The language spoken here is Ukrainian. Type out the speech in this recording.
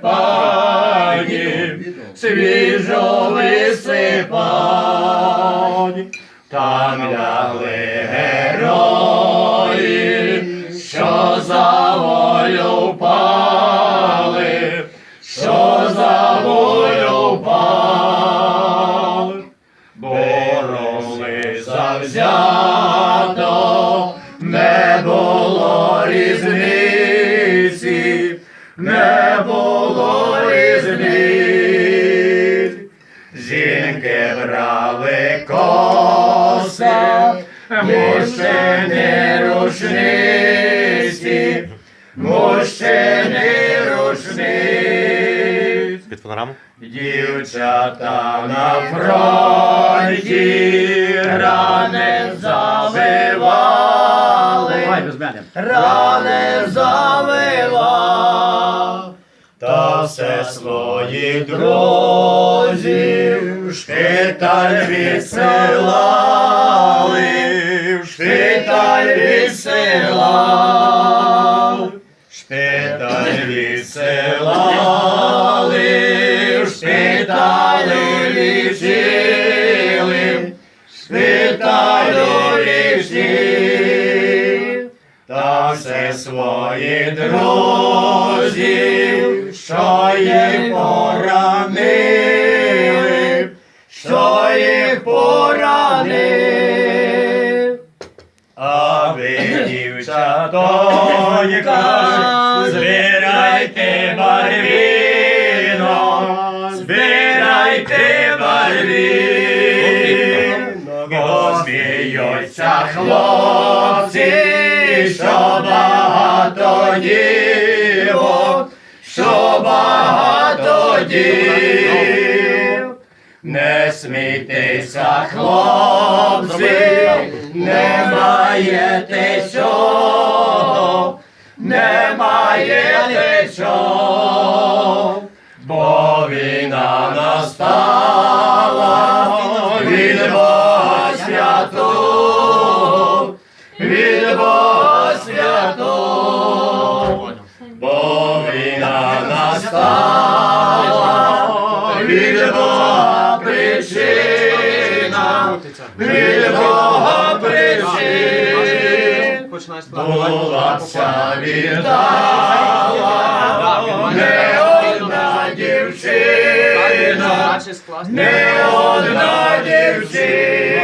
Сипані, свіжо висипань, там лягли герої, що за волю впали, що за волю впали, боролись завзято, не було різниць. Жінки брали коси, мужчини рушниці, мужчини рушниць. Під фонограму? Дівчата на фронті рани завивали, рани завивали, своїх друзів шпиталь відсилали, шпиталь відсилали. Шпиталь відсилали, в шпиталі лічили, шпиталю все свої друзів, що їх поранили, що їх поранили. А ви, дівчатонька, збирайте барвіно, збирайте барвіно, бо сміються хлопці, що багато дівок, що багато дів. Не смійтеся, хлопці, не маєте чого, не маєте чого, бо війна настала від Бога святого, від Бога причин. Була віддала, не одна дівчина, не одна дівчина.